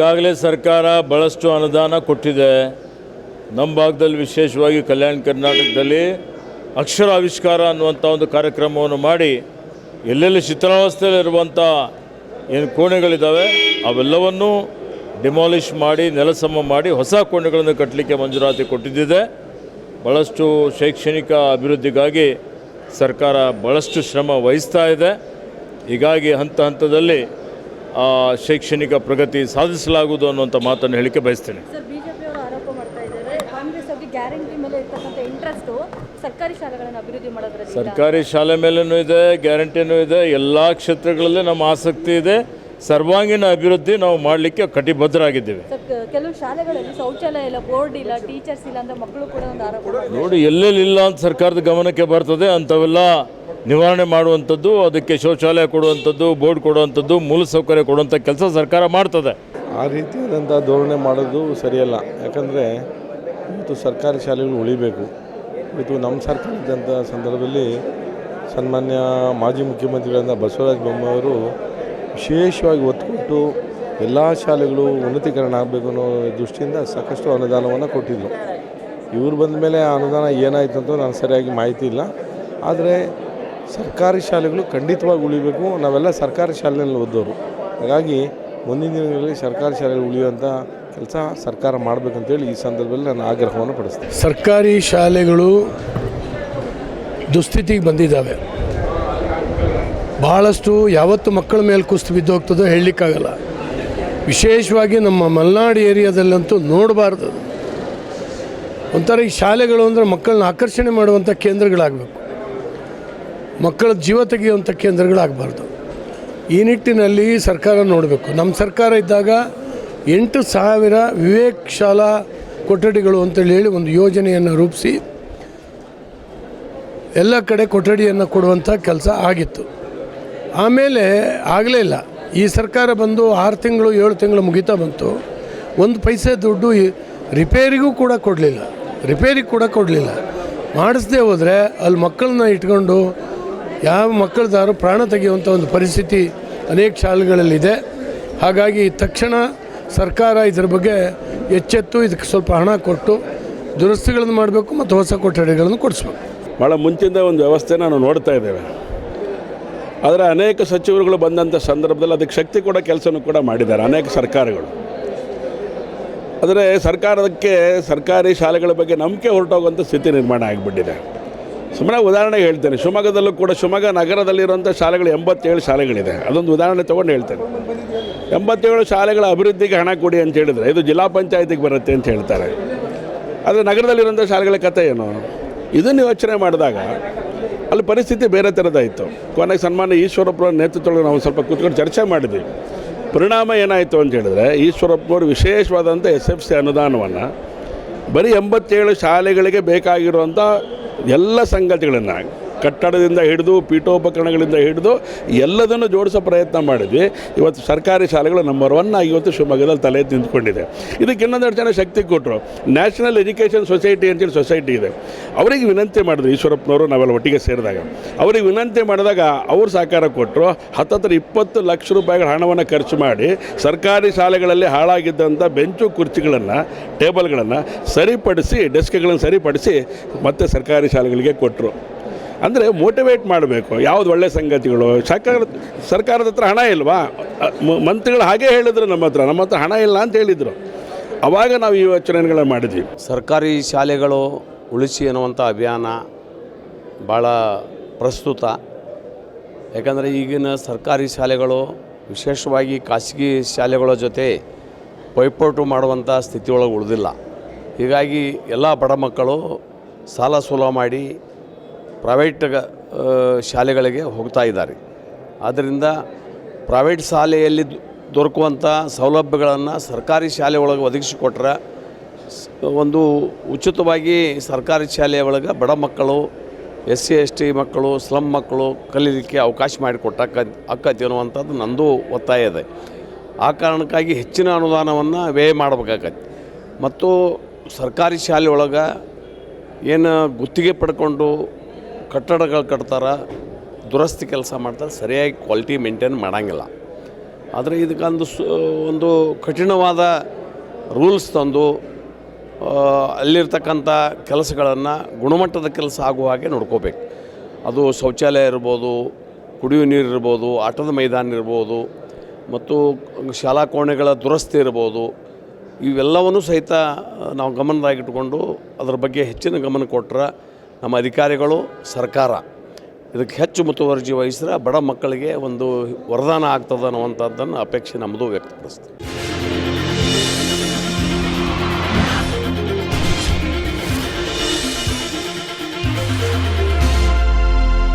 ಈಗಾಗಲೇ ಸರ್ಕಾರ ಭಾಳಷ್ಟು ಅನುದಾನ ಕೊಟ್ಟಿದೆ. ನಮ್ಮ ಭಾಗದಲ್ಲಿ ವಿಶೇಷವಾಗಿ ಕಲ್ಯಾಣ ಕರ್ನಾಟಕದಲ್ಲಿ ಅಕ್ಷರ ಆವಿಷ್ಕಾರ ಅನ್ನುವಂಥ ಒಂದು ಕಾರ್ಯಕ್ರಮವನ್ನು ಮಾಡಿ ಎಲ್ಲೆಲ್ಲಿ ಶಿಥಿಲಾವಸ್ಥೆಯಲ್ಲಿರುವಂಥ ಏನು ಕೋಣೆಗಳಿದ್ದಾವೆ ಅವೆಲ್ಲವನ್ನೂ ಡಿಮಾಲಿಷ್ ಮಾಡಿ, ನೆಲಸಮ ಮಾಡಿ ಹೊಸ ಕೋಣೆಗಳನ್ನು ಕಟ್ಟಲಿಕ್ಕೆ ಮಂಜೂರಾತಿ ಕೊಟ್ಟಿದ್ದಿದೆ. ಭಾಳಷ್ಟು ಶೈಕ್ಷಣಿಕ ಅಭಿವೃದ್ಧಿಗಾಗಿ ಸರ್ಕಾರ ಭಾಳಷ್ಟು ಶ್ರಮ ವಹಿಸ್ತಾ ಇದೆ. ಹೀಗಾಗಿ ಹಂತ ಹಂತದಲ್ಲಿ ಶೈಕ್ಷಣಿಕ ಪ್ರಗತಿ ಸಾಧಿಸಲಾಗುವುದು ಅನ್ನುವಂಥ ಮಾತನ್ನು ಹೇಳಿಕೆ ಬಯಸ್ತೇನೆ. ಸರ್ಕಾರಿ ಶಾಲೆ ಮೇಲೂ ಇದೆ ಗ್ಯಾರಂಟಿನೂ ಇದೆ ಎಲ್ಲ ಕ್ಷೇತ್ರಗಳಲ್ಲಿ ನಮ್ಮ ಆಸಕ್ತಿ ಇದೆ. ಸರ್ವಾಂಗೀಣ ಅಭಿವೃದ್ಧಿ ನಾವು ಮಾಡಲಿಕ್ಕೆ ಕಟಿಬದ್ಧರಾಗಿದ್ದೇವೆ. ಕೆಲವು ಶಾಲೆಗಳಲ್ಲಿ ಶೌಚಾಲಯ ಇಲ್ಲ ಬೋರ್ಡ್ ಇಲ್ಲ ಟೀಚರ್ಸ್ ಇಲ್ಲ ಅಂದ್ರೆ ಮಕ್ಕಳು ಕೂಡ ಒಂದು ಆರೋಪ ನೋಡಿ ಎಲ್ಲೆಲ್ಲಿಲ್ಲ ಅಂತ ಸರ್ಕಾರದ ಗಮನಕ್ಕೆ ಬರ್ತದೆ ಅಂಥವೆಲ್ಲ ನಿವಾರಣೆ ಮಾಡುವಂಥದ್ದು, ಅದಕ್ಕೆ ಶೌಚಾಲಯ ಕೊಡುವಂಥದ್ದು, ಬೋರ್ಡ್ ಕೊಡುವಂಥದ್ದು ಮೂಲಸೌಕರ್ಯ ಕೊಡುವಂಥ ಕೆಲಸ ಸರ್ಕಾರ ಮಾಡ್ತದೆ. ಆ ರೀತಿಯಾದಂಥ ಧೋರಣೆ ಮಾಡೋದು ಸರಿಯಲ್ಲ. ಯಾಕಂದರೆ ಇವತ್ತು ಸರ್ಕಾರಿ ಶಾಲೆಗಳು ಉಳಿಬೇಕು. ಇವತ್ತು ನಮ್ಮ ಸರ್ಕಾರ ಇದ್ದಂಥ ಸಂದರ್ಭದಲ್ಲಿ ಸನ್ಮಾನ್ಯ ಮಾಜಿ ಮುಖ್ಯಮಂತ್ರಿಗಳಾದ ಬಸವರಾಜ ಬೊಮ್ಮಾಯಿಯವರು ವಿಶೇಷವಾಗಿ ಒತ್ತು ಕೊಟ್ಟು ಎಲ್ಲ ಶಾಲೆಗಳು ಉನ್ನತೀಕರಣ ಆಗಬೇಕು ಅನ್ನೋ ದೃಷ್ಟಿಯಿಂದ ಸಾಕಷ್ಟು ಅನುದಾನವನ್ನು ಕೊಟ್ಟಿದ್ದರು ಇವರು ಬಂದ ಮೇಲೆ ಆ ಅನುದಾನ ಏನಾಯಿತು ಅಂತ ನಾನು ಸರಿಯಾಗಿ ಮಾಹಿತಿ ಇಲ್ಲ. ಆದರೆ ಸರ್ಕಾರಿ ಶಾಲೆಗಳು ಖಂಡಿತವಾಗಿ ಉಳಿಬೇಕು. ನಾವೆಲ್ಲ ಸರ್ಕಾರಿ ಶಾಲೆಯಲ್ಲಿ ಓದೋರು ಹಾಗಾಗಿ ಮುಂದಿನ ದಿನಗಳಲ್ಲಿ ಸರ್ಕಾರಿ ಶಾಲೆಗಳು ಉಳಿಯುವಂಥ ಕೆಲಸ ಸರ್ಕಾರ ಮಾಡಬೇಕಂತೇಳಿ ಈ ಸಂದರ್ಭದಲ್ಲಿ ನಾನು ಆಗ್ರಹವನ್ನು ಪಡಿಸ್ತೇನೆ. ಸರ್ಕಾರಿ ಶಾಲೆಗಳು ದುಸ್ಥಿತಿಗೆ ಬಂದಿದ್ದಾವೆ. ಬಹಳಷ್ಟು ಯಾವತ್ತು ಮಕ್ಕಳ ಮೇಲೆ ಕುಸ್ತು ಬಿದ್ದೋಗ್ತದೋ ಹೇಳಲಿಕ್ಕಾಗಲ್ಲ. ವಿಶೇಷವಾಗಿ ನಮ್ಮ ಮಲೆನಾಡು ಏರಿಯಾದಲ್ಲಂತೂ ನೋಡಬಾರ್ದು. ಒಂಥರ ಈ ಶಾಲೆಗಳು ಅಂದರೆ ಮಕ್ಕಳನ್ನ ಆಕರ್ಷಣೆ ಮಾಡುವಂಥ ಕೇಂದ್ರಗಳಾಗಬೇಕು. ಮಕ್ಕಳ ಜೀವ ತೆಗೆಯುವಂಥ ಕೇಂದ್ರಗಳಾಗಬಾರ್ದು. ಈ ನಿಟ್ಟಿನಲ್ಲಿ ಸರ್ಕಾರ ನೋಡಬೇಕು. ನಮ್ಮ ಸರ್ಕಾರ ಇದ್ದಾಗ ಎಂಟು ಸಾವಿರ ವಿವೇಕ್ ಶಾಲಾ ಕೊಠಡಿಗಳು ಅಂತೇಳಿ ಹೇಳಿ ಒಂದು ಯೋಜನೆಯನ್ನು ರೂಪಿಸಿ ಎಲ್ಲ ಕಡೆ ಕೊಠಡಿಯನ್ನು ಕೊಡುವಂಥ ಕೆಲಸ ಆಗಿತ್ತು. ಆಮೇಲೆ ಆಗಲೇ ಇಲ್ಲ. ಈ ಸರ್ಕಾರ ಬಂದು ಆರು ತಿಂಗಳು, ಏಳು ತಿಂಗಳು ಮುಗಿತಾ ಬಂತು. ಒಂದು ಪೈಸೆ ದುಡ್ಡು ರಿಪೇರಿಗೂ ಕೂಡ ಕೊಡಲಿಲ್ಲ. ರಿಪೇರಿಗೆ ಕೂಡ ಕೊಡಲಿಲ್ಲ. ಮಾಡಿಸದೆ ಹೋದರೆ ಅಲ್ಲಿ ಮಕ್ಕಳನ್ನ ಇಟ್ಕೊಂಡು ಯಾವ ಮಕ್ಕಳದಾರು ಪ್ರಾಣ ತೆಗೆಯುವಂಥ ಒಂದು ಪರಿಸ್ಥಿತಿ ಅನೇಕ ಶಾಲೆಗಳಲ್ಲಿದೆ. ಹಾಗಾಗಿ ತಕ್ಷಣ ಸರ್ಕಾರ ಇದರ ಬಗ್ಗೆ ಎಚ್ಚೆತ್ತು, ಇದಕ್ಕೆ ಸ್ವಲ್ಪ ಹಣ ಕೊಟ್ಟು ದುರಸ್ತಿಗಳನ್ನು ಮಾಡಬೇಕು ಮತ್ತು ಹೊಸ ಕೊಠಡಿಗಳನ್ನು ಕೊಡಿಸ್ಬೇಕು. ಭಾಳ ಮುಂಚಿಂದ ಒಂದು ವ್ಯವಸ್ಥೆನ ನಾವು ನೋಡ್ತಾ ಇದ್ದೇವೆ. ಆದರೆ ಅನೇಕ ಸಚಿವರುಗಳು ಬಂದಂಥ ಸಂದರ್ಭದಲ್ಲಿ ಅದಕ್ಕೆ ಶಕ್ತಿ ಕೂಡ ಕೆಲಸನೂ ಕೂಡ ಮಾಡಿದ್ದಾರೆ ಅನೇಕ ಸರ್ಕಾರಗಳು. ಆದರೆ ಸರ್ಕಾರಕ್ಕೆ ಸರ್ಕಾರಿ ಶಾಲೆಗಳ ಬಗ್ಗೆ ನಂಬಿಕೆ ಹೊರಟೋಗುವಂಥ ಸ್ಥಿತಿ ನಿರ್ಮಾಣ ಆಗಿಬಿಟ್ಟಿದೆ. ಸುಮ್ಮನೆ ಉದಾಹರಣೆ ಹೇಳ್ತೇನೆ. ಶಿವಮೊಗ್ಗದಲ್ಲೂ ಕೂಡ ಶಿವಮೊಗ್ಗ ನಗರದಲ್ಲಿರುವಂಥ ಶಾಲೆಗಳು ಎಂಬತ್ತೇಳು ಶಾಲೆಗಳಿದೆ. ಅದೊಂದು ಉದಾಹರಣೆ ತೊಗೊಂಡು ಹೇಳ್ತೇನೆ. ಎಂಬತ್ತೇಳು ಶಾಲೆಗಳ ಅಭಿವೃದ್ಧಿಗೆ ಹಣ ಕೊಡಿ ಅಂತ ಹೇಳಿದರೆ ಇದು ಜಿಲ್ಲಾ ಪಂಚಾಯತಿಗೆ ಬರುತ್ತೆ ಅಂತ ಹೇಳ್ತಾರೆ. ಆದರೆ ನಗರದಲ್ಲಿರುವಂಥ ಶಾಲೆಗಳ ಕಥೆ ಏನು? ಇದನ್ನು ಯೋಚನೆ ಮಾಡಿದಾಗ ಅಲ್ಲಿ ಪರಿಸ್ಥಿತಿ ಬೇರೆ ಥರದಾಯಿತು ಕೊನೆಗೆ ಸನ್ಮಾನ ಈಶ್ವರಪ್ಪರ ನೇತೃತ್ವದಲ್ಲಿ ನಾವು ಸ್ವಲ್ಪ ಕೂತ್ಕೊಂಡು ಚರ್ಚೆ ಮಾಡಿದ್ವಿ. ಪರಿಣಾಮ ಏನಾಯಿತು ಅಂತ ಹೇಳಿದ್ರೆ ಈಶ್ವರಪ್ಪನವರು ವಿಶೇಷವಾದಂಥ ಎಸ್ ಎಫ್ ಸಿ ಅನುದಾನವನ್ನು ಬರೀ ಎಂಬತ್ತೇಳು ಶಾಲೆಗಳಿಗೆ ಬೇಕಾಗಿರುವಂಥ ಎಲ್ಲ ಸಂಗತಿಗಳನ್ನು ಕಟ್ಟಡದಿಂದ ಹಿಡಿದು ಪೀಠೋಪಕರಣಗಳಿಂದ ಹಿಡಿದು ಎಲ್ಲದನ್ನು ಜೋಡಿಸೋ ಪ್ರಯತ್ನ ಮಾಡಿದ್ವಿ. ಇವತ್ತು ಸರ್ಕಾರಿ ಶಾಲೆಗಳು ನಂಬರ್ ಒನ್ ಆಗಿ ಇವತ್ತು ಶಿವಮೊಗ್ಗದಲ್ಲಿ ತಲೆ ನಿಂತ್ಕೊಂಡಿದೆ ಇದಕ್ಕೆ ಇನ್ನೊಂದೆರಡು ಜನ ಶಕ್ತಿ ಕೊಟ್ಟರು ನ್ಯಾಷನಲ್ ಎಜುಕೇಷನ್ ಸೊಸೈಟಿ ಅಂತೇಳಿ ಸೊಸೈಟಿ ಇದೆ. ಅವರಿಗೆ ವಿನಂತಿ ಮಾಡಿದ್ರು, ಈಶ್ವರಪ್ಪನವರು ನಾವೆಲ್ಲ ಒಟ್ಟಿಗೆ ಸೇರಿದಾಗ. ಅವರಿಗೆ ವಿನಂತಿ ಮಾಡಿದಾಗ ಅವರು ಸಹಕಾರ ಕೊಟ್ಟರು ಹತ್ತತ್ರ ಇಪ್ಪತ್ತು ಲಕ್ಷ ರೂಪಾಯಿಗಳ ಹಣವನ್ನು ಖರ್ಚು ಮಾಡಿ ಸರ್ಕಾರಿ ಶಾಲೆಗಳಲ್ಲಿ ಹಾಳಾಗಿದ್ದಂಥ ಬೆಂಚು ಕುರ್ಚಿಗಳನ್ನು, ಟೇಬಲ್ಗಳನ್ನು ಸರಿಪಡಿಸಿ, ಡೆಸ್ಕ್ಗಳನ್ನು ಸರಿಪಡಿಸಿ ಮತ್ತೆ ಸರ್ಕಾರಿ ಶಾಲೆಗಳಿಗೆ ಕೊಟ್ಟರು ಅಂದರೆ ಮೋಟಿವೇಟ್ ಮಾಡಬೇಕು. ಯಾವ್ದು ಒಳ್ಳೆ ಸಂಗತಿಗಳು? ಸರ್ಕಾರ, ಸರ್ಕಾರದ ಹತ್ರ ಹಣ ಇಲ್ವಾ? ಮಂತ್ರಿಗಳು ಹಾಗೆ ಹೇಳಿದ್ರು ನಮ್ಮ ಹತ್ರ. ನಮ್ಮ ಹತ್ರ ಹಣ ಇಲ್ಲ ಅಂತ ಹೇಳಿದರು. ಅವಾಗ ನಾವು ಈ ಯೋಚನೆಗಳನ್ನು ಮಾಡಿದ್ವಿ. ಸರ್ಕಾರಿ ಶಾಲೆಗಳು ಉಳಿಸಿ ಅನ್ನುವಂಥ ಅಭಿಯಾನ ಭಾಳ ಪ್ರಸ್ತುತ. ಯಾಕಂದರೆ ಈಗಿನ ಸರ್ಕಾರಿ ಶಾಲೆಗಳು, ವಿಶೇಷವಾಗಿ ಖಾಸಗಿ ಶಾಲೆಗಳ ಜೊತೆ ಪೈಪೋಟು ಮಾಡುವಂಥ ಸ್ಥಿತಿಯೊಳಗೆ ಉಳಿದಿಲ್ಲ. ಹೀಗಾಗಿ ಎಲ್ಲ ಬಡ ಮಕ್ಕಳು ಸಾಲ ಸುಲಭ ಮಾಡಿ ಪ್ರೈವೇಟ್ ಶಾಲೆಗಳಿಗೆ ಹೋಗ್ತಾ ಇದ್ದಾರೆ. ಆದ್ದರಿಂದ ಪ್ರೈವೇಟ್ ಶಾಲೆಯಲ್ಲಿ ದೊರಕುವಂಥ ಸೌಲಭ್ಯಗಳನ್ನು ಸರ್ಕಾರಿ ಶಾಲೆ ಒಳಗೆ ಒದಗಿಸಿಕೊಟ್ರೆ ಒಂದು ಉಚಿತವಾಗಿ ಸರ್ಕಾರಿ ಶಾಲೆಯ ಒಳಗೆ ಬಡ ಮಕ್ಕಳು ಎಸ್ ಸಿ ಎಸ್ ಟಿ ಮಕ್ಕಳು ಸ್ಲಮ್ ಮಕ್ಕಳು ಕಲೀಲಿಕ್ಕೆ ಅವಕಾಶ ಮಾಡಿಕೊಟ್ಟಕ್ಕ ಅಕ್ಕತಿ ಅನ್ನುವಂಥದ್ದು ನಂದು ಒತ್ತಾಯ ಇದೆ. ಆ ಕಾರಣಕ್ಕಾಗಿ ಹೆಚ್ಚಿನ ಅನುದಾನವನ್ನು ವ್ಯಯ ಮಾಡಬೇಕಾಗತ್ತೆ. ಮತ್ತು ಸರ್ಕಾರಿ ಶಾಲೆ ಒಳಗೆ ಏನು ಗುತ್ತಿಗೆ ಪಡ್ಕೊಂಡು ಕಟ್ಟಡಗಳು ಕಟ್ತಾರೆ, ದುರಸ್ತಿ ಕೆಲಸ ಮಾಡ್ತಾರೆ, ಸರಿಯಾಗಿ ಕ್ವಾಲಿಟಿ ಮೇಂಟೈನ್ ಮಾಡೋಂಗಿಲ್ಲ. ಆದರೆ ಇದಕ್ಕೊಂದು ಒಂದು ಕಠಿಣವಾದ ರೂಲ್ಸ್ ತಂದು ಅಲ್ಲಿರ್ತಕ್ಕಂಥ ಕೆಲಸಗಳನ್ನು ಗುಣಮಟ್ಟದ ಕೆಲಸ ಆಗುವ ಹಾಗೆ ನೋಡ್ಕೋಬೇಕು. ಅದು ಶೌಚಾಲಯ ಇರ್ಬೋದು ಕುಡಿಯುವ ನೀರು ಇರ್ಬೋದು, ಆಟದ ಮೈದಾನ ಇರ್ಬೋದು, ಮತ್ತು ಶಾಲಾ ಕೋಣೆಗಳ ದುರಸ್ತಿ ಇರ್ಬೋದು, ಇವೆಲ್ಲವನ್ನೂ ಸಹಿತ ನಾವು ಗಮನದಾಗಿಟ್ಕೊಂಡು ಅದರ ಬಗ್ಗೆ ಹೆಚ್ಚಿನ ಗಮನ ಕೊಟ್ಟರೆ ನಮ್ಮ ಅಧಿಕಾರಿಗಳು, ಸರ್ಕಾರ ಇದಕ್ಕೆ ಹೆಚ್ಚು ಮುತುವರ್ಜಿ ವಹಿಸಿದ್ರೆ ಬಡ ಮಕ್ಕಳಿಗೆ ಒಂದು ವರದಾನ ಆಗ್ತದೆ ಅನ್ನುವಂಥದ್ದನ್ನು ಅಪೇಕ್ಷೆ ನಮ್ಮದು ವ್ಯಕ್ತಪಡಿಸ್ತೀವಿ.